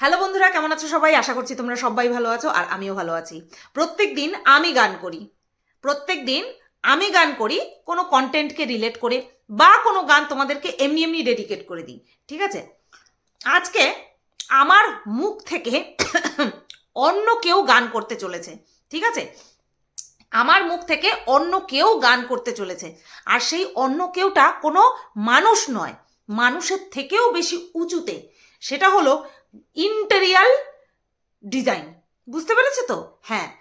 Hello বন্ধুরা, কেমন আছো সবাই? আশা করছি তোমরা সবাই ভালো আছো আর আমিও ভালো আছি। প্রত্যেক দিন আমি গান করি। প্রত্যেক দিন আমি গান করি, কোনো কন্টেন্টকে রিলেট করে বা কোনো গান তোমাদেরকে এমনি এমনি ডেডিকেট করে দিই, ঠিক আছে? আজকে আমার মুখ থেকে অন্য কেউ গান করতে চলেছে, ঠিক আছে? আমার মুখ থেকে অন্য কেউ গান করতে চলেছে, আর সেই অন্য কেউটা কোনো মানুষ নয়, মানুষের থেকেও বেশি উঁচুতে। সেটা হলো ইন্টেরিয়াল ডিজাইন। বুঝতে পেরেছ তো? হ্যাঁ।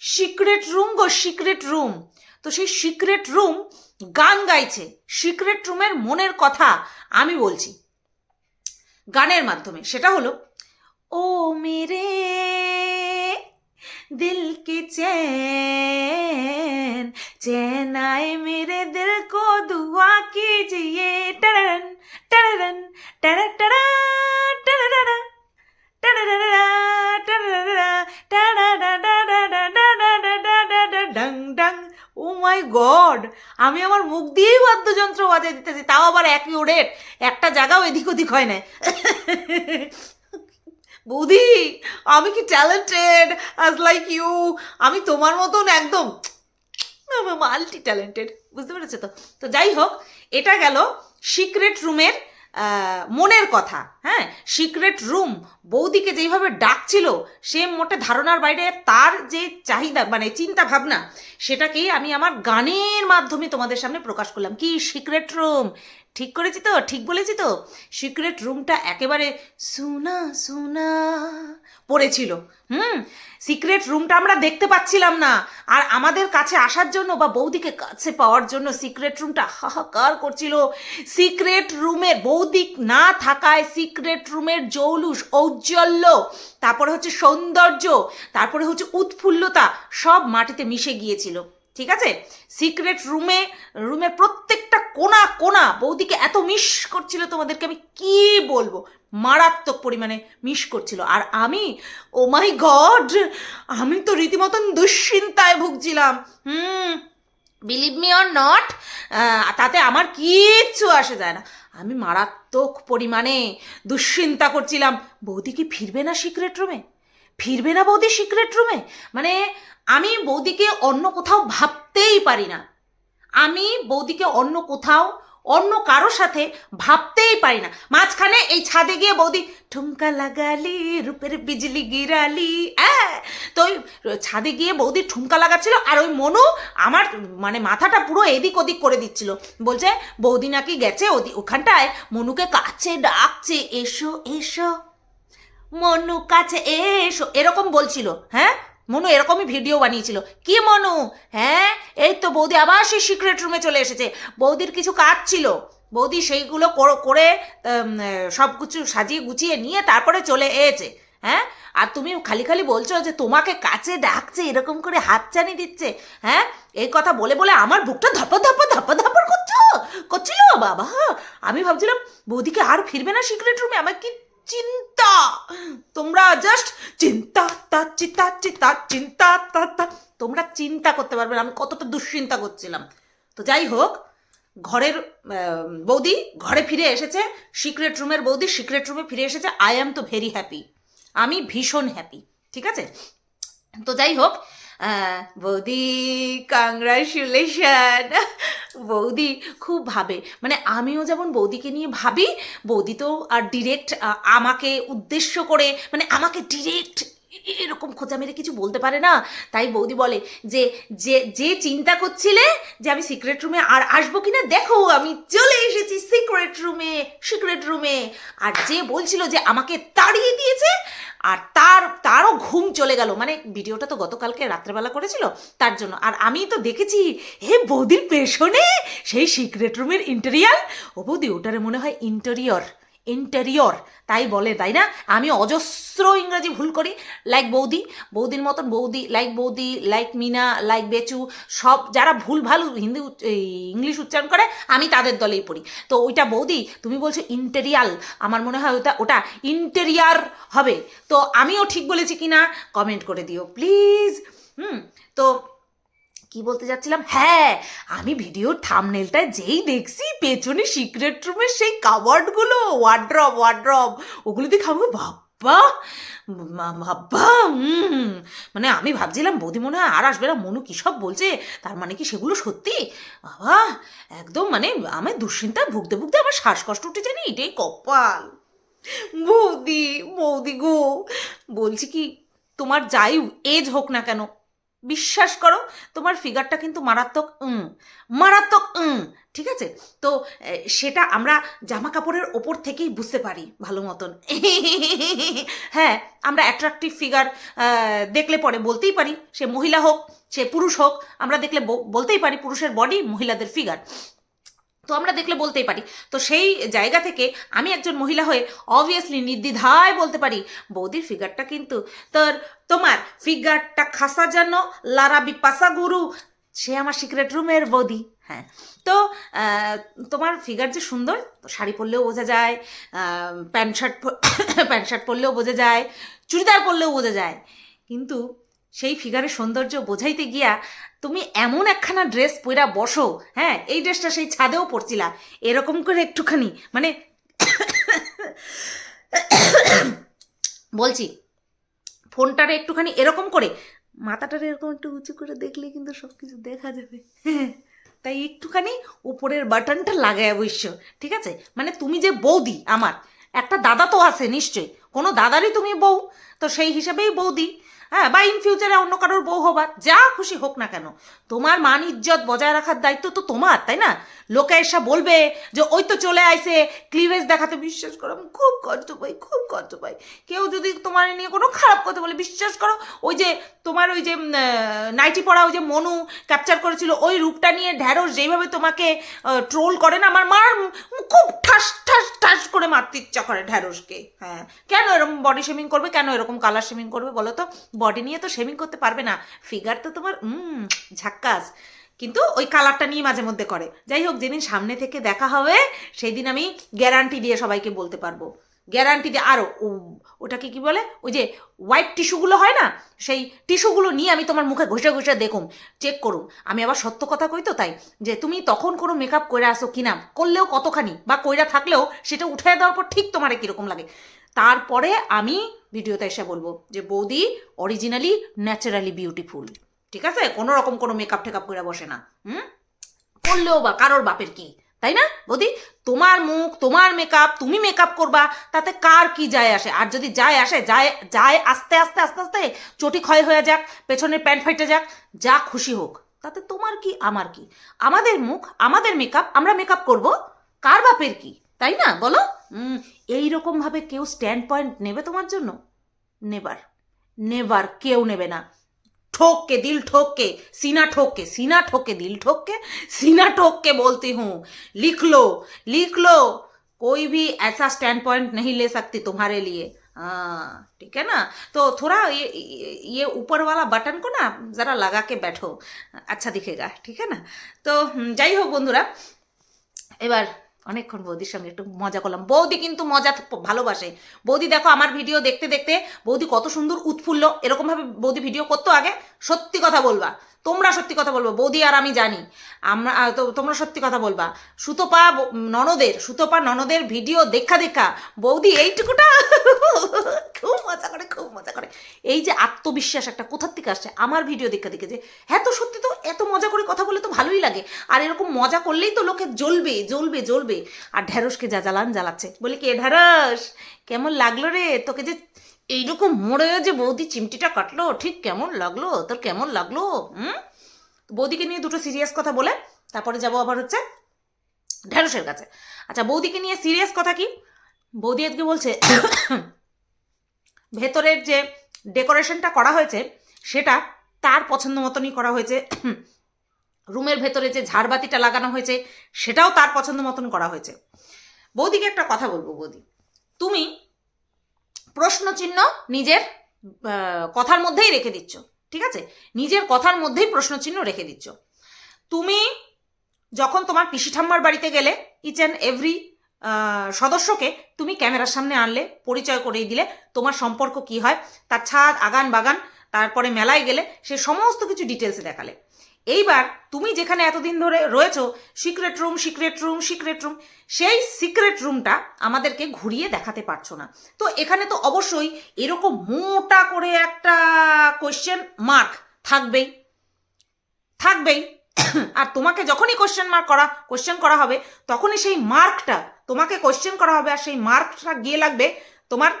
সিক্রেট রুম গো, সিক্রেট রুম। তো সেই সিক্রেট রুম গান গাইছে। সিক্রেট রুমের মনের কথা আমি বলছি। গানের মাধ্যমে। সেটা হলো, ও মেরে দিল কি চেন চেন আয় মেরে দিল কো দুয়া কিজিয়ে। টারান টারান টারা টারা টারা ও মাই গড আমি আমার মুখ দিয়েই বাদ্যযন্ত্র বাজাই দিতেছি তাও আবার একই ওরেট একটা জায়গাও এদিক ওদিক হয় না বৌদি আমি কি ট্যালেন্টেড আজ লাইক ইউ আমি তোমার মতন একদম মাল্টি ট্যালেন্টেড বুঝতে পেরেছ তো তো যাই হোক এটা গেল সিক্রেট রুমের মনের কথা হ্যাঁ? সিক্রেট রুম বৌদিকে যেইভাবে ডাকছিল, সে মোটে ধারণার বাইরে তার যে চাহিদা মানে চিন্তা ভাবনা, সেটাকেই আমি আমার গানের মাধ্যমে তোমাদের সামনে প্রকাশ করলাম। কি সিক্রেট রুম ঠিক করেছি তো? ঠিক বলেছি তো? সিক্রেট রুমটা একেবারে সুনা সুনা পড়েছিল, হুম? সিক্রেট রুমটা আমরা দেখতে পাচ্ছিলাম না। আর আমাদের কাছে আসার জন্য বা বৌদিকে কাছে পাওয়ার জন্য সিক্রেট রুমটা হাহাকার করছিল। সিক্রেট রুমের বৌদি না থাকায় সিক্রেট রুমের জৌলুস ঔজ্জ্বল্য, তারপরে হচ্ছে সৌন্দর্য, তারপরে হচ্ছে উৎফুল্লতা সব মাটিতে মিশে গিয়েছিল। ঠিক আছে? সিক্রেট রুমে, রুমের প্রত্যেকটা কোনা কোনা বৌদিকে এত মিস করছিল তোমাদেরকে আমি কি বলব? মারাত্মক পরিমাণে মিস করছিল। আর আমি ও মাই গড আমি তো রীতিমতন দুশ্চিন্তায় ভুগছিলাম। Hmm believe me or not তাতে আমার কিচ্ছু আসে যায় না। আমি মারাত্মক পরিমাণে দুশ্চিন্তা করছিলাম। বৌদি কি ফিরবে না সিক্রেট রুমে ফিরবে না বৌদি সিক্রেট রুমে মানে আমি বৌদিকে অন্য কোথাও ভাবতেই পারি না। আমি বৌদিকে অন্য কোথাও অন্য কারোর সাথে ভাবতেই পারি না। মাঝখানে এই ছাদে গিয়ে বৌদি, ঠুমকা লাগালি, রূপের বিজলি গিরালি। হ্যাঁ তো ওই ছাদে গিয়ে বৌদি ঠুমকা লাগাচ্ছিল আর ওই মনু আমার মানে মাথাটা পুরো এদিক ওদিক করে দিচ্ছিল। বলছে, বৌদি নাকি গেছে ওদি, ওখানটায় মনুকে কাছে ডাকছে, এসো এসো। মনু কাছে এসো, এরকম বলছিল। হ্যাঁ? মনু এরকমই ভিডিও বানিয়েছিল। কি মনু? হ্যাঁ? এই তো বৌদি আবার সেই সিক্রেট রুমে চলে এসেছে। বৌদির কিছু কাজ ছিল। বৌদি সেইগুলো কর- সব কিছু সাজিয়ে গুছিয়ে নিয়ে তারপরে চলে এসেছে। হ্যাঁ? আর তুমি খালি খালি বলছো যে তোমাকে কাছে ডাকছে, এরকম করে হাতছানি দিচ্ছে। হ্যাঁ? এই কথা বলে বলে আমার বুকটা ধপ ধপ ধপ ধপর করছ। করছিল বাবা। আমি ভাবছিলাম বৌদিকে আর ফিরবে না সিক্রেট রুমে আমার কি চিন্তা। তোমরা জাস্ট চিন্তা, তা, চিতা চিতা, চিন্তা, তা তা। তোমরা চিন্তা করতে পারবে আমি কতটা দুশ্চিন্তা করছিলাম। তো যাই হোক, ঘরের বৌদি ঘরে ফিরে এসেছে সিক্রেট রুমের বৌদি সিক্রেট রুমে ফিরে এসেছে আই অ্যাম তো ভেরি হ্যাপি আমি ভীষণ হ্যাপি ঠিক আছে? তো যাই হোক বৌদি কংগ্রাচুলেশন বৌদি খুব ভাবে। মানে আমিও যেমন বৌদিকে নিয়ে ভাবি, বৌদি তো আর ডিরেক্ট আমাকে উদ্দেশ্য করে মানে আমাকে ডিরেক্ট এরকম খোঁজা মেরে কিছু বলতে পারে না। তাই বৌদি বলে যে যে যে চিন্তা করছিলে যে আমি সিক্রেট রুমে আর আসব কিনা, দেখো আমি চলে এসেছি সিক্রেট রুমে সিক্রেট রুমে আর যে বলছিল যে আমাকে তাড়িয়ে দিয়েছে আর তার, তারও ঘুম চলে গেল। মানে ভিডিওটা তো গতকালকে রাত্রেবেলা করেছিল, তার জন্য। আর আমি তো দেখেছি, হে বৌদির পেছনে সেই সিক্রেট রুমের ইন্টেরিয়ার ও বৌদি, ওটারে মনে হয় ইন্টেরিয়র ইন্টেরিয়র তাই বলে, তাই না? আমি অজস্র ইংরাজি ভুল করি লাইক বৌদি, বৌদির মতন বৌদি লাইক বৌদি লাইক মিনা লাইক বেচু, সব যারা ভুল ভালো হিন্দি ইংলিশ উচ্চারণ করে, আমি তাদের দলেই পড়ি। তো ওইটা বৌদি, তুমি বলছো ইন্টেরিয়াল আমার মনে হয় ওটা ওটা ইন্টেরিয়ার হবে। তো আমিও ঠিক বলেছি কি না কমেন্ট করে দিও প্লিজ হুম, তো কি বলতে যাচ্ছিলাম? হ্যাঁ আমি ভিডিওর থামনেলটায় যেই দেখছি, পেছনে সিক্রেট রুমের সেই কাবার্ডগুলো ওয়ার্ড্রব ওয়ার্ড্রব ওগুলো দেখে আমি বাপ বাবা মা- মানে আমি ভাবছিলাম, বৌদি মনে হয় আর আসবে না, মনু কী সব বলছে? তার মানে কি সেগুলো সত্যি? বাবা, একদম মানে আমি দুশ্চিন্তায় ভুগতে ভুগতে আমার শ্বাসকষ্ট উঠে জানি, এটাই কপাল। বৌদি বৌদি গো, বলছি কি, তোমার যাই এজ হোক না কেন বিশ্বাস করো তোমার ফিগারটা কিন্তু মারাত্মক উম, মারাত্মক উম, ঠিক আছে? তো সেটা আমরা জামা কাপড়ের ওপর থেকেই বুঝতে পারি ভালো মতন। হ্যাঁ আমরা অ্যাট্রাকটিভ ফিগার দেখলে পরে বলতেই পারি সে মহিলা হোক সে পুরুষ হোক আমরা দেখলে বলতেই পারি পুরুষের বডি মহিলাদের ফিগার তো আমরা দেখলে বলতেই পারি। তো সেই জায়গা থেকে আমি একজন মহিলা হয়ে অবভিয়াসলি নির্দ্বিধায় বলতে পারি, বৌদির ফিগারটা কিন্তু তোর, তোমার ফিগারটা খাসা যেন, লারা বিপাসা গুরু, সে আমার সিক্রেট রুমের বৌদি। হ্যাঁ তো তোমার ফিগার যে সুন্দর, তো শাড়ি পরলেও বোঝা যায় প্যান্ট শার্ট প্যান্ট শার্ট পরলেও বোঝা যায়, চুড়িদার পরলেও বোঝা যায়। কিন্তু সেই ফিগারের সৌন্দর্য বোঝাইতে গিয়া তুমি এমন একখানা ড্রেস পইরা বসো হ্যাঁ? এই ড্রেসটা সেই ছাদেও পরছিলা। এরকম করে একটুখানি মানে বলছি, ফোনটারে একটুখানি এরকম করে, মাথাটারে এরকম একটু উঁচু করে দেখলে কিন্তু সব কিছু দেখা যাবে। তাই একটুখানি উপরের বাটনটা লাগায় অবশ্য ঠিক আছে? মানে তুমি যে বৌদি আমার, একটা দাদা তো আছে নিশ্চয়ই, কোনো দাদারই তুমি বউ, তো সেই হিসাবেই বৌদি। হ্যাঁ বা ইন ফিউচারে অন্য কারোর বউ হবা যা খুশি হোক না কেন। তোমার মান, ইজ্জত বজায় রাখার দায়িত্ব তো তোমার, তাই না? লোকে এসে বলবে যে, ওই তো চলে আইছে ক্লিভেজ দেখাতে বিশ্বাস করো খুব কষ্ট পাই, খুব কষ্ট পাই। কেউ যদি তোমার নিয়ে কোনো খারাপ কথা বলে, বিশ্বাস করো, ওই যে তোমার ওই যে নাইটি পড়া ওই যে মনু ক্যাপচার করেছিল, ওই রূপটা নিয়ে ঢ্যাঁড়স যেইভাবে তোমাকে ট্রোল করে না, আমার মার খুব ঠাস ঠাস ঠাস করে মারতে ইচ্ছা করে ঢ্যাঁড়সকে। হ্যাঁ কেন এরকম বডি শেমিং করবে? কেন এরকম কালার শেমিং করবে বলো তো? বডি নিয়ে তো শেমিং করতে পারবে না। ফিগার তো তোমার ঝাক্কাস। কিন্তু ওই কালারটা নিয়ে মাঝে মধ্যে করে। যাই হোক, যেদিন সামনে থেকে দেখা হবে সেই দিন আমি গ্যারান্টি দিয়ে সবাইকে বলতে পারব। গ্যারান্টি দিয়ে আরও ওটাকে কি বলে? ওই যে হোয়াইট টিস্যুগুলো হয় না? সেই টিস্যুগুলো নিয়ে আমি তোমার মুখে ঘষে ঘষে দেখুম চেক করুম। আমি আবার সত্য কথা কই তো তাই, যে তুমি তখন কোনো মেকআপ করে আসো কিনা, করলেও কতখানি, বা কইরা থাকলেও সেটা উঠে দেওয়ার পর ঠিক তোমার কীরকম লাগে। তারপরে আমি ভিডিওতে এসে বলব যে, বৌদি অরিজিনালি ন্যাচারালি বিউটিফুল ঠিক আছে? কোনো রকম কোনো মেকআপ টেকআপ করে বসে না। হুম? করলেও বা, কারোর বাপের কি? তাই না? বৌদি, তোমার মুখ, তোমার মেকআপ তুমি মেকআপ করবা, তাতে কার কি যায় আসে? আর যদি যায় আসে, যায় যায় আস্তে আস্তে আস্তে আস্তে, চটি ক্ষয় হয়ে যাক, পেছনের প্যান্ট ফাইটে যাক, যা খুশি হোক, তাতে তোমার কি, আমার কি? আমাদের মুখ, আমাদের মেকআপ আমরা মেকআপ করব, কার বাপের কি? তাই না? বলো? উম, এইরকমভাবে কেউ স্ট্যান্ড পয়েন্ট নেবে তোমার জন্য নেবার নেবার কেউ নেবে না ठोक के दिल ठोक के सीना ठोक के सीना ठोक के दिल ठोक के सीना ठोक के बोलती हूँ लिख लो लिख लो कोई भी ऐसा स्टैंड पॉइंट नहीं ले सकती तुम्हारे लिए हाँ ठीक है ना तो थोड़ा ये ये ऊपर वाला बटन को ना ज़रा लगा के बैठो अच्छा दिखेगा ठीक है ना তো হুম, যাই হোক বন্ধুরা এবার অনেকক্ষণ বৌদির সঙ্গে একটু মজা করলাম। বৌদি কিন্তু মজা ভালোবাসে। বৌদি দেখো আমার ভিডিও দেখতে দেখতে বৌদি কত সুন্দর উৎফুল্ল। এরকমভাবে বৌদি ভিডিও করতো আগে। সত্যি কথা বলবা। তোমরা সত্যি কথা বলব, বৌদি আর আমি জানি। আমরা তোমরা সত্যি কথা বলবা। সুতোপা ননদের সুতোপা ননদের ভিডিও দেখা দেখা, বৌদি এইটুকুটা? খুব মজা করে, খুব মজা করে। এই যে আত্মবিশ্বাস একটা কোথার থেকে আসছে? আমার ভিডিও দেখা দেখে যে হ্যাঁ তো সত্যি তো এত মজা করে কথা বলে তো ভালোই লাগে। আর এরকম মজা করলেই তো লোকে জ্বলবে জ্বলবে জ্বলবে। আর ঢ্যাঁড়সকে যা জ্বালান জ্বালাচ্ছে। বলি কে ঢ্যাঁড়স কেমন লাগল রে? তোকে যে এইরকম মোড়ে যে বৌদি চিমটিটা কাটলো, ঠিক কেমন লাগল? তোর কেমন লাগল? হুম? বৌদিকে নিয়ে দুটো সিরিয়াস কথা বলে, তারপরে যাব আবার হচ্ছে ঢ্যাঁড়সের কাছে। আচ্ছা বৌদিকে নিয়ে সিরিয়াস কথা কি? বৌদি আজকে বলছে, ভেতরের যে ডেকোরেশনটা করা হয়েছে, সেটা তার পছন্দ মতনই করা হয়েছে। রুমের ভেতরে যে ঝাড়বাতিটা লাগানো হয়েছে, সেটাও তার পছন্দ মতন করা হয়েছে। বৌদিকে একটা কথা বলব, বৌদি। তুমি প্রশ্ন চিহ্ন নিজের কথার মধ্যেই রেখে দিচ্ছ, ঠিক আছে? নিজের কথার মধ্যেই প্রশ্ন চিহ্ন রেখে দিচ্ছ। তুমি যখন তোমার পিসি ঠাম্মার বাড়িতে গেলে ইচ অ্যান্ড এভরি সদস্যকে তুমি ক্যামেরার সামনে আনলে, পরিচয় করিয়ে দিলে, তোমার সম্পর্ক কি হয়, তার ছাদ আগান বাগান তারপরে মেলায় গেলে, সে সমস্ত কিছু ডিটেলসে দেখালে। এইবার তুমি যেখানে এতদিন ধরে রয়েছো secret room secret room secret room সেই সিক্রেট রুমটা আমাদেরকে ঘুরিয়ে দেখাতে পারছ না। তো এখানে তো অবশ্যই এরকম মোটা করে একটা কোয়েশ্চেন মার্ক থাকবেই। থাকবেই। আর তোমাকে যখনই কোশ্চেন মার্ক করা কোশ্চেন করা হবে, তখনই সেই মার্কটা তোমাকে কোশ্চেন করা হবে, আর সেই মার্কটা গিয়ে লাগবে তোমার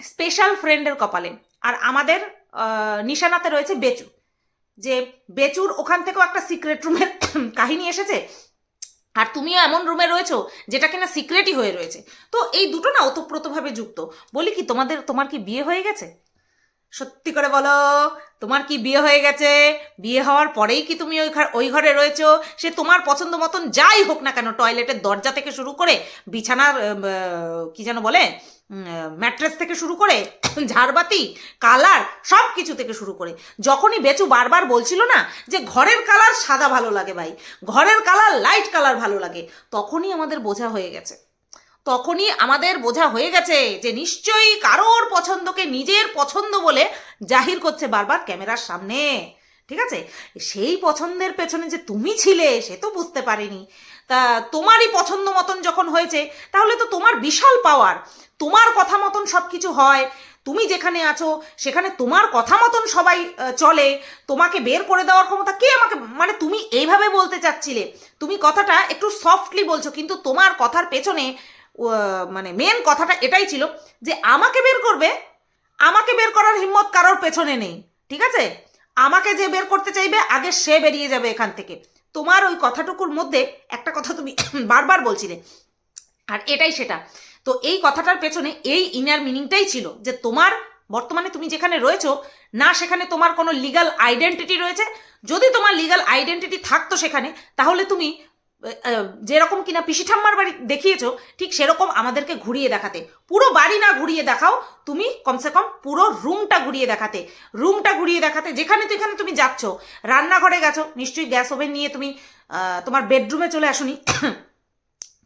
স্পেশাল ফ্রেন্ডের কপালে। আর আমাদের নিশানাতে রয়েছে বেচু। যে বেচুর ওখান থেকেও একটা সিক্রেট রুমের কাহিনী এসেছে? আর তুমিও এমন রুমে রয়েছো যেটা কিনা সিক্রেটই হয়ে রয়েছে। তো এই দুটো না ওতপ্রোতভাবে যুক্ত। বলি কি, তোমাদের, তোমার কি বিয়ে হয়ে গেছে? সত্যি করে বলো, তোমার কি বিয়ে হয়ে গেছে? বিয়ে হওয়ার পরেই কি তুমি ওই ওই ঘরে রয়েছো? সে তোমার পছন্দ মতন যাই হোক না কেন টয়লেটের দরজা থেকে শুরু করে বিছানার কি যেন বলে ম্যাট্রেস থেকে শুরু করে ঝাড়বাতি কালার সব কিছু থেকে শুরু করে। যখনই বেচু বারবার বলছিল না যে ঘরের কালার সাদা ভালো লাগে ভাই, ঘরের কালার লাইট কালার ভালো লাগে, তখনই আমাদের বোঝা হয়ে গেছে। তখনই আমাদের বোঝা হয়ে গেছে যে নিশ্চয়ই কারোর পছন্দকে নিজের পছন্দ বলে জাহির করছে বারবার ক্যামেরার সামনে। ঠিক আছে? সেই পছন্দের পেছনে যে তুমি ছিলে, সে তো বুঝতে পারিনি। তা তোমারই পছন্দ মতন যখন হয়েছে, তাহলে তো তোমার বিশাল পাওয়ার তোমার কথা মতন সব কিছু হয়। তুমি যেখানে আছো, সেখানে তোমার কথা মতন সবাই চলে। তোমাকে বের করে দেওয়ার ক্ষমতা কে আমাকে মানে তুমি এইভাবে বলতে চাচ্ছিলে? তুমি কথাটা একটু সফটলি বলছো, কিন্তু তোমার কথার পেছনে মানে মেন কথাটা এটাই ছিল যে আমাকে বের করবে, আমাকে বের করার হিম্মত কারোর পেছনে নেই। ঠিক আছে? আমাকে যে বের করতে চাইবে, আগে সে বেরিয়ে যাবে এখান থেকে। তোমার ওই কথাটুকুর মধ্যে একটা কথা তুমি বারবার বলছিলে, আর এটাই সেটা। তো এই কথাটার পেছনে এই ইনার মিনিংটাই ছিল যে তোমার, বর্তমানে তুমি যেখানে রয়েছো, না সেখানে তোমার কোনো লিগাল আইডেন্টিটি রয়েছে। যদি তোমার লিগাল আইডেন্টিটি থাকতো সেখানে, তাহলে তুমি যেরকম কিনা পিসি ঠাম্মার বাড়ি দেখিয়েছো, ঠিক সেরকম আমাদেরকে ঘুরিয়ে দেখাতে। পুরো বাড়ি না ঘুরিয়ে দেখাও, তুমি কমসে কম পুরো রুমটা ঘুরিয়ে দেখাতে। রুমটা ঘুরিয়ে দেখাতে, যেখানে তো এখানে তুমি যাচ্ছ, রান্নাঘরে গেছো, নিশ্চয়ই গ্যাস ওভেন নিয়ে তুমি তোমার বেডরুমে চলে আসুনি।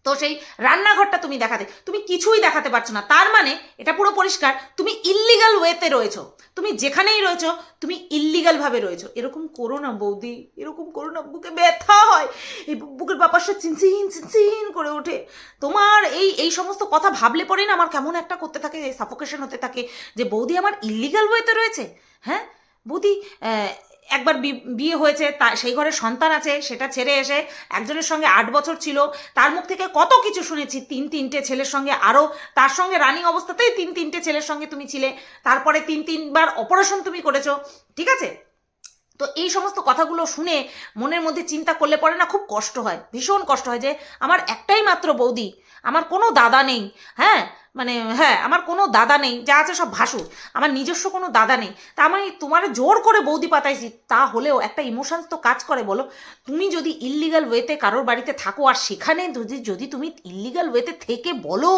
তো সেই রান্নাঘরটা তুমি দেখাতে। তুমি কিছুই দেখাতে পারছ না। তার মানে এটা পুরো পরিষ্কার, তুমি ইল্লিগাল ওয়েতে রয়েছো। তুমি যেখানেই রয়েছো, তুমি ইল্লিগাল ভাবে রয়েছো। এরকম করো না বৌদি, এরকম করো না। বুকে ব্যথা হয়। এই বুকের ব্যাপারটা চিনচিন চিনচিন করে ওঠে। তোমার এই এই সমস্ত কথা ভাবলে পরেই না আমার কেমন একটা করতে থাকে সাফোকেশন হতে থাকে যে বৌদি আমার ইল্লিগাল ওয়েতে রয়েছে। হ্যাঁ? বৌদি একবার বিয়ে হয়েছে, তা, সেই ঘরে সন্তান আছে, সেটা ছেড়ে এসে একজনের সঙ্গে আট বছর ছিল। তার মুখ থেকে কত কিছু শুনেছি, তিন তিনটে ছেলের সঙ্গে আরও তার সঙ্গে রানিং অবস্থাতেই তিন তিনটে ছেলের সঙ্গে তুমি ছিলে। তারপরে তিন তিনবার অপারেশন তুমি করেছ। ঠিক আছে? তো এই সমস্ত কথাগুলো শুনে মনের মধ্যে চিন্তা করলে পরে না খুব কষ্ট হয়, ভীষণ কষ্ট হয় যে আমার একটাই মাত্র বৌদি, আমার কোনো দাদা নেই হ্যাঁ? মানে হ্যাঁ আমার কোনো দাদা নেই, যা আছে সব ভাসুর, আমার নিজস্ব কোনো দাদা নেই। তা আমি তোমার জোর করে বৌদি পাতাইছি, তা হলেও একটা ইমোশনস তো কাজ করে বলো। তুমি যদি ইল্লিগাল ওয়েতে কারোর বাড়িতে থাকো আর সেখানে যদি যদি তুমি ইল্লিগাল ওয়েতে থেকে বলো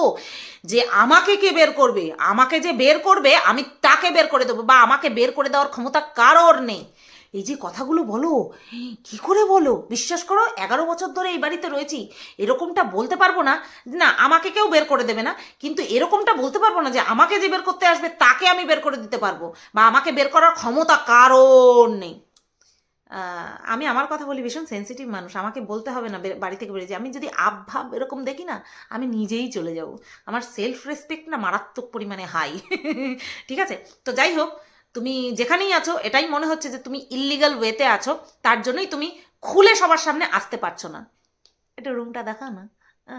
যে আমাকে কে বের করবে, আমাকে যে বের করবে, আমি তাকে বের করে দেবো বা আমাকে বের করে দেওয়ার ক্ষমতা কারোর নেই। এই যে কথাগুলো বলো, কি করে বলো? বিশ্বাস করো, এগারো বছর ধরে এই বাড়িতে রয়েছি, এরকমটা বলতে পারব না না, আমাকে কেউ বের করে দেবে না, কিন্তু এরকমটা বলতে পারব না যে আমাকে যে বের করতে আসবে, তাকে আমি বের করে দিতে পারব, বা আমাকে বের করার ক্ষমতা কারণ নেই। আমি আমার কথা বলি, ভীষণ সেন্সিটিভ মানুষ, আমাকে বলতে হবে না বাড়ি থেকে বেরিয়ে আমি যদি আবভাব এরকম দেখি না, আমি নিজেই চলে যাব। আমার সেলফ রেসপেক্ট না মারাত্মক পরিমাণে হাই ঠিক আছে? তো যাই হোক তুমি যেখানেই আছো, এটাই মনে হচ্ছে যে তুমি ইল্লিগাল ওয়েতে আছো, তার জন্যই তুমি খুলে সবার সামনে আসতে পারছ না। এটা রুমটা দেখাও না।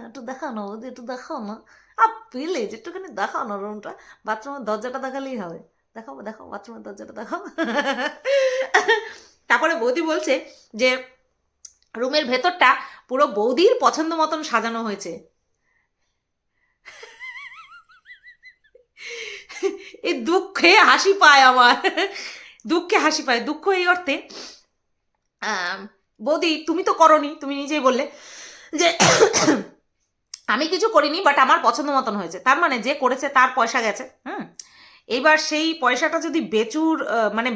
একটু দেখাও না বৌদি একটু দেখাও না। আ প্লিজ একটুখানি দেখাও না রুমটা বাথরুমের দরজাটা দেখালেই হবে। দেখাও দেখাও বাথরুমের দরজাটা দেখাও। তারপরে বৌদি বলছে যে রুমের ভেতরটা পুরো বৌদির পছন্দ মতন সাজানো হয়েছে। এই দুঃখে হাসি পায় আমার। দুঃখে হাসি পায়। দুঃখ এই অর্থে বৌদি, তুমি তো করনি, তুমি নিজেই বললে যে আমি কিছু করিনি বাট আমার পছন্দ মতন হয়েছে। তার মানে যে করেছে তার পয়সা গেছে, হুম? এইবার সেই পয়সাটা যদি বেচুর মানে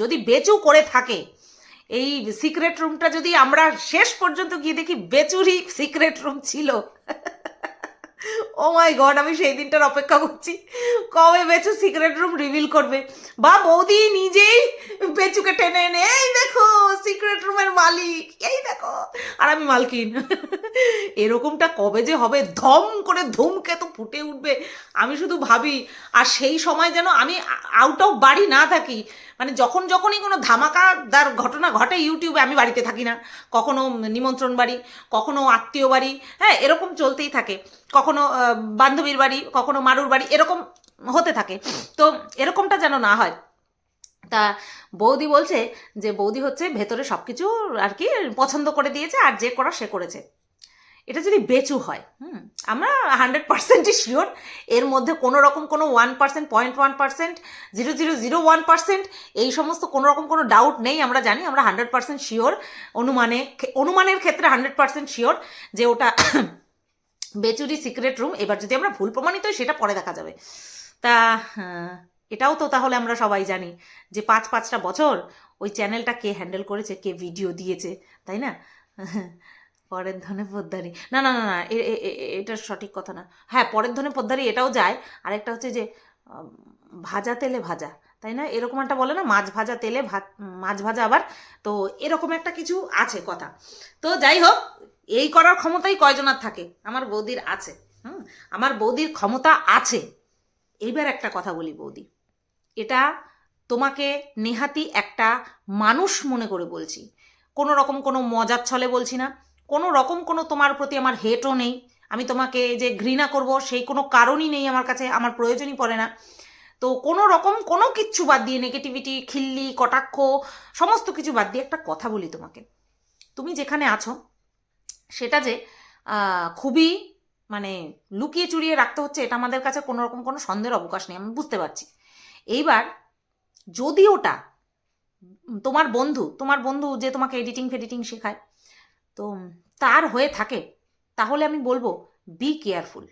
যদি বেচু করে থাকে, এই সিক্রেট রুমটা যদি আমরা শেষ পর্যন্ত গিয়ে দেখি, বেচুরই সিক্রেট রুম ছিল। ও মাই গড আমি সেই দিনটার অপেক্ষা করছি। কবে বেচু সিক্রেট রুম রিভিল করবে? বা বৌদি নিজেই বেচুকে টেনে এনে, এই দেখো সিক্রেট রুমের মালিক, এই দেখো। আর আমি মালকিন। এরকমটা কবে যে হবে? ধম করে ধুমকেতু ফুটে উঠবে। আমি শুধু ভাবি, আর সেই সময় যেন আমি আউট অফ বাড়ি না থাকি। মানে যখন যখনই কোনো ধামাকাদার ঘটনা ঘটে ইউটিউবে, আমি বাড়িতে থাকি না। কখনো নিমন্ত্রণ বাড়ি, কখনো আত্মীয় বাড়ি হ্যাঁ এরকম চলতেই থাকে। কখনো বান্ধবীর বাড়ি, কখনো মারুর বাড়ি, এরকম হতে থাকে। তো এরকমটা যেন না হয়। তা বৌদি বলছে যে, বৌদি হচ্ছে ভেতরে সব কিছু আর কি পছন্দ করে দিয়েছে, আর যে করা সে করেছে। এটা যদি বেচু হয় হুম আমরা হান্ড্রেড পার্সেন্টই শিওর এর মধ্যে কোনো রকম কোনো one percent point one percent zero zero zero one percent এই সমস্ত কোনো রকম কোনো ডাউট নেই আমরা জানি আমরা হান্ড্রেড পার্সেন্ট শিওর অনুমানে অনুমানের ক্ষেত্রে হান্ড্রেড পার্সেন্ট শিওর যে ওটা বেচুরি সিক্রেট রুম এবার যদি আমরা ভুল প্রমাণিত হই সেটা পরে দেখা যাবে। তা হ্যাঁ, এটাও তো তাহলে আমরা সবাই জানি যে পাঁচ পাঁচটা বছর ওই চ্যানেলটা কে হ্যান্ডেল করেছে কে ভিডিও দিয়েছে তাই না? পরের ধনে পোদ্দারি। না না না না এটা সঠিক কথা না। হ্যাঁ পরের ধনে পোদ্দারি এটাও যায়। আরেকটা হচ্ছে যে ভাজা তেলে ভাজা, তাই না? এরকম একটা বলে না, মাছ ভাজা তেলে ভাত, মাছ ভাজা আবার। তো এরকম একটা কিছু আছে কথা। তো যাই হোক, এই করার ক্ষমতাই কয়জনার থাকে? আমার বৌদির আছে, হুম? আমার বৌদির ক্ষমতা আছে। এইবার একটা কথা বলি বৌদি। এটা তোমাকে নেহাতি একটা মানুষ মনে করে বলছি। কোনো রকম কোনো মজার ছলে বলছি না। কোনো রকম কোনো তোমার প্রতি আমার হেটও নেই। আমি তোমাকে যে ঘৃণা করব, সেই কোনো কারণই নেই আমার কাছে, আমার প্রয়োজনই পড়ে না। তো কোনো রকম কোনো কিচ্ছু বাদ দিয়ে নেগেটিভিটি খিল্লি, কটাক্ষ, সমস্ত কিছু বাদ দিয়ে একটা কথা বলি তোমাকে। তুমি যেখানে আছো, সেটা যে খুবই মানে লুকিয়ে চুরিয়ে রাখতে হচ্ছে, এটা আমাদের কাছে কোনো রকম কোনো সন্দেহের অবকাশ নেই, আমি বুঝতে পারছি। এইবার যদি ওটা, তোমার বন্ধু তোমার বন্ধু যে তোমাকে এডিটিং ফেডিটিং শেখায় তো তার হয়ে থাকে। তাহলে আমি বলব বি কেয়ারফুল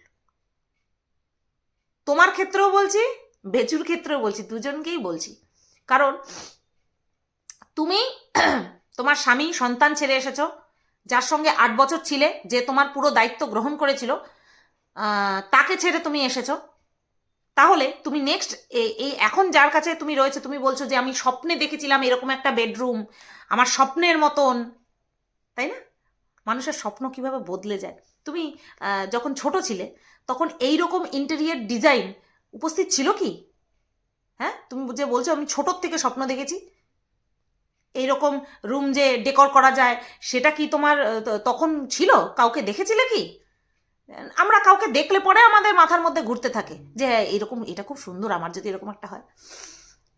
তোমার ক্ষেত্রেও বলছি, বেচুর ক্ষেত্রেও বলছি, দুজনকেই বলছি। কারণ তুমি তোমার স্বামী, সন্তান ছেড়ে এসেছ, যার সঙ্গে আট বছর ছিলে, যে তোমার পুরো দায়িত্ব গ্রহণ করেছিল তাকে ছেড়ে তুমি এসেছ। তাহলে তুমি নেক্সট এই এখন যার কাছে তুমি রয়েছে, তুমি বলছো যে, আমি স্বপ্নে দেখেছিলাম এরকম একটা বেডরুম আমার স্বপ্নের মতন। তাই না? মানুষের স্বপ্ন কীভাবে বদলে যায়। তুমি যখন ছোট ছিলে তখন এই রকম ইন্টেরিয়ার ডিজাইন উপস্থিত ছিল কি? হ্যাঁ? তুমি যে বলছো আমি ছোটোর থেকে স্বপ্ন দেখেছি। এই রকম রুম যে ডেকর করা যায় সেটা কি তোমার তখন ছিল? কাউকে দেখেছিলে কি? আমরা কাউকে দেখলে পরে আমাদের মাথার মধ্যে ঘুরতে থাকে যে হ্যাঁ, এরকম এটা খুব সুন্দর আমার যদি এরকম একটা হয়।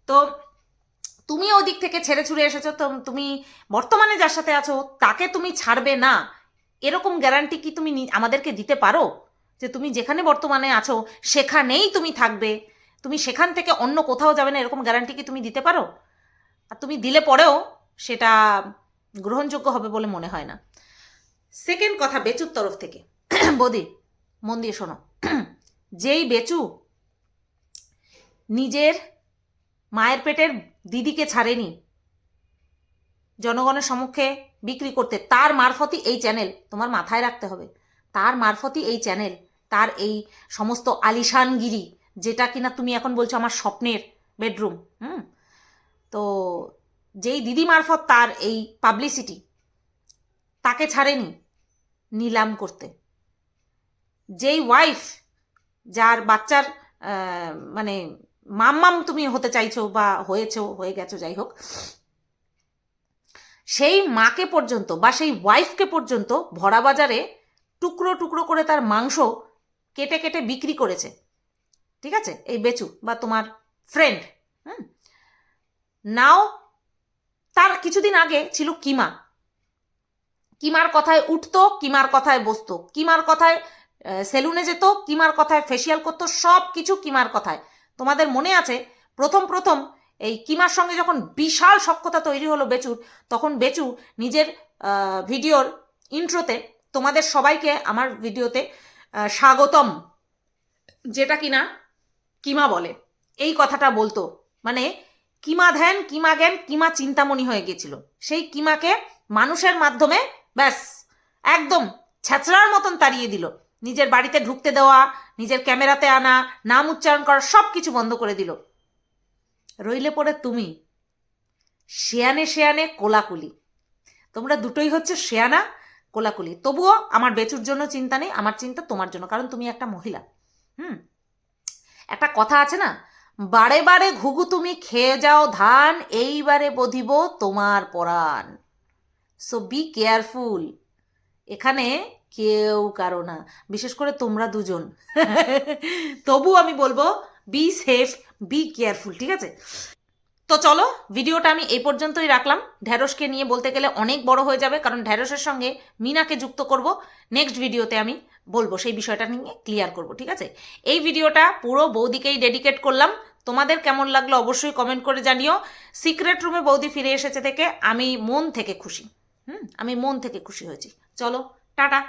তো তুমি ওদিক থেকে ছেড়ে ছুড়ে এসেছ, তো তুমি বর্তমানে যার সাথে আছো, তাকে তুমি ছাড়বে না। এরকম গ্যারান্টি কি তুমি আমাদেরকে দিতে পারো? যে তুমি যেখানে বর্তমানে আছো, সেখানেই তুমি থাকবে। তুমি সেখান থেকে অন্য কোথাও যাবে না, এরকম গ্যারান্টি কি তুমি দিতে পারো? আর তুমি দিলে পরেও সেটা গ্রহণযোগ্য হবে বলে মনে হয় না। সেকেন্ড কথা, বেচুর তরফ থেকে। বদি, মন দিয়ে শোনো। যেই বেচু নিজের মায়ের পেটের দিদিকে ছাড়েনি। জনগণের সম্মুখে বিক্রি করতে। তার মারফতই এই চ্যানেল তোমার মাথায় রাখতে হবে। তার মারফতই এই চ্যানেল, তার এই সমস্ত আলিশানগিরি, যেটা কিনা তুমি এখন বলছো আমার স্বপ্নের বেডরুম, হুম? তো যেই দিদি মারফত তার এই পাবলিসিটি, তাকে ছাড়েনি নিলাম করতে। যেই ওয়াইফ, যার বাচ্চার মানে মাম্মাম তুমি হতে চাইছো বা হয়েছো, হয়ে গেছো, যাই হোক। সেই মাকে পর্যন্ত বা সেই ওয়াইফকে পর্যন্ত ভরা বাজারে টুকরো টুকরো করে তার মাংস কেটে কেটে বিক্রি করেছে। ঠিক আছে? এই বেচু বা তোমার ফ্রেন্ড হুম? নাও তার কিছুদিন আগে ছিল কিমা। কিমার কথায় উঠতো, কিমার কথায় বসতো, কিমার কথায় সেলুনে যেত, কিমার কথায় ফেসিয়াল করতো সব কিছু কিমার কথায়। তোমাদের মনে আছে? প্রথম প্রথম এই কিমার সঙ্গে যখন বিশাল সক্ষতা তৈরি হলো বেচুর, তখন বেচু নিজের ভিডিওর ইন্ট্রোতে তোমাদের সবাইকে আমার ভিডিওতে স্বাগতম। যেটা কিনা কিমা বলে। এই কথাটা বলতো। মানে কিমা ধ্যান, কিমা জ্ঞান, কিমা চিন্তামণি হয়ে গেছিল সেই কিমাকে মানুষের মাধ্যমে ব্যাস, একদম ছ্যাচড়ার মতন তাড়িয়ে দিল। নিজের বাড়িতে ঢুকতে দেওয়া নিজের ক্যামেরাতে আনা, নাম উচ্চারণ করা সব কিছু বন্ধ করে দিল। রইলে পরে তুমি। শেয়ানে শেয়ানে কোলাকুলি। তোমরা দুটোই হচ্ছে শেয়ানা, কোলাকুলি। তবুও আমার বেচুর জন্য চিন্তা নেই, আমার চিন্তা তোমার জন্য, কারণ তুমি একটা মহিলা। হুম? একটা কথা আছে না? বারে বারে ঘুঘু তুমি খেয়ে যাও ধান, এইবারে বধিব তোমার পরাণ। সো বি কেয়ারফুল এখানে কেউ কারও না। বিশেষ করে তোমরা দুজন। তবু আমি বলব বি সেফ বি কেয়ারফুল ঠিক আছে? তো চলো, ভিডিওটা আমি এই পর্যন্তই রাখলাম। ঢ্যাঁড়সকে নিয়ে বলতে গেলে অনেক বড় হয়ে যাবে, কারণ ঢ্যাঁড়সের সঙ্গে মিনাকে যুক্ত করব। নেক্সট ভিডিওতে আমি বলব, সেই বিষয়টা নিয়ে ক্লিয়ার করব, ঠিক আছে? এই ভিডিওটা পুরো বৌদিকেই ডেডিকেট করলাম। তোমাদের কেমন লাগল অবশ্যই কমেন্ট করে জানিও। সিক্রেট রুমে বৌদি ফিরে এসেছে থেকে আমি মন থেকে খুশি। হুম, আমি মন থেকে খুশি হয়েছি। চলো, টাটা।